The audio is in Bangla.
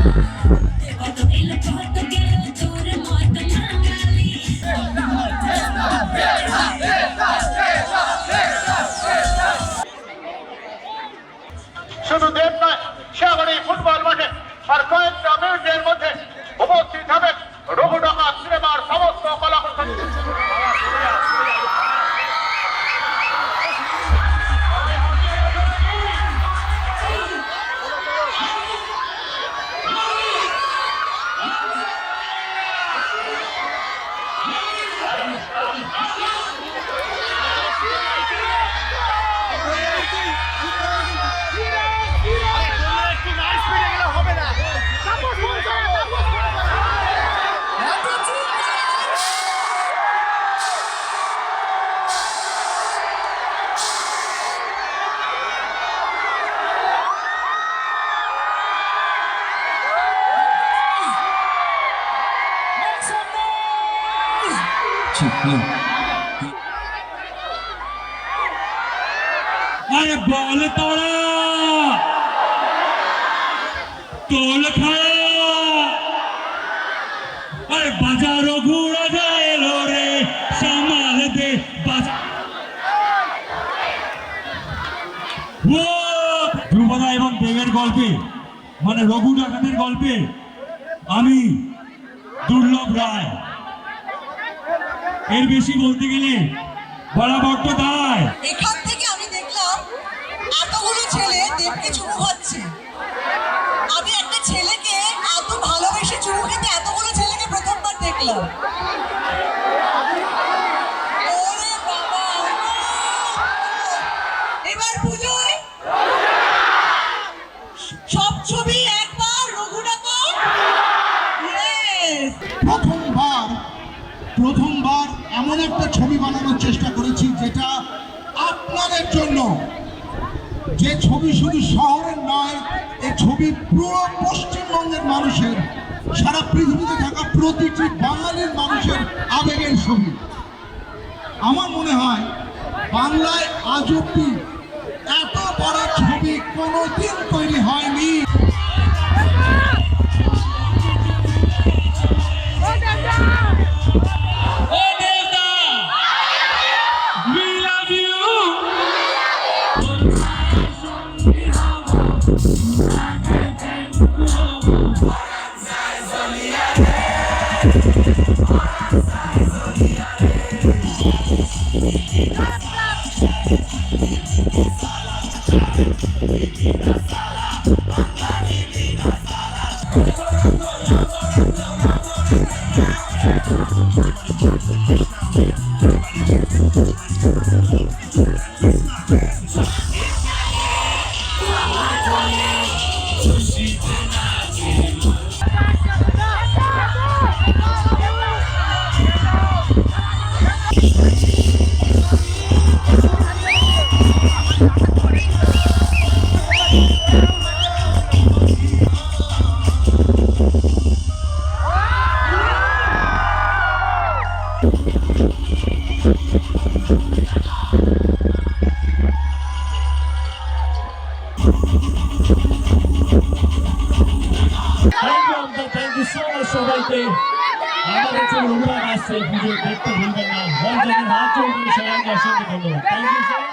i don't Cuando me to toque, quiero of remorco. Yeah. আরে বল তোরা। তোল খায়া। আরে বাজারও ঘুরা যায় রে, সামাল দে বাজার ও, ধ্রুবদা এবং দেবের গল্পে মানে রঘু ডাকাতের গল্পে, আমি দুর্লভ রায়। এর বেশি বলতে গেলে বলা বড্ড দায় এখান থেকে আমি দেখলাম এতগুলো ছেলে দেবকে চুমু খাচ্ছে। আমি একটা ছেলেকে এত ভালোবেসে চুমু খেতে এতগুলো ছেলেকে প্রথমবার দেখলাম। এবার পুজোয় সব ছবি একবার রঘু ডাকো প্রথমবার প্রথমবার এমন একটা ছবি বানানোর চেষ্টা করেছি যেটা আপনাদের জন্য। যে ছবি শুধু শহরের নয় এই ছবি পুরো পশ্চিমবঙ্গের মানুষের, সারা পৃথিবীতে থাকা প্রতিটি বাঙালির মানুষের আবেগের ছবি। আমার মনে হয় বাংলায় আজ অব্দি এত বড় ছবি কোনোদিন তৈরি হয়নি। Thank you uncle thank you so much সবাইকে। আমাদের যে রঘুরাজ আসছে পুজো দেখতে ভুলবেন না। মন থেকে হাত করে সবাইকে অসংখ্য ধন্যবাদ। Thank you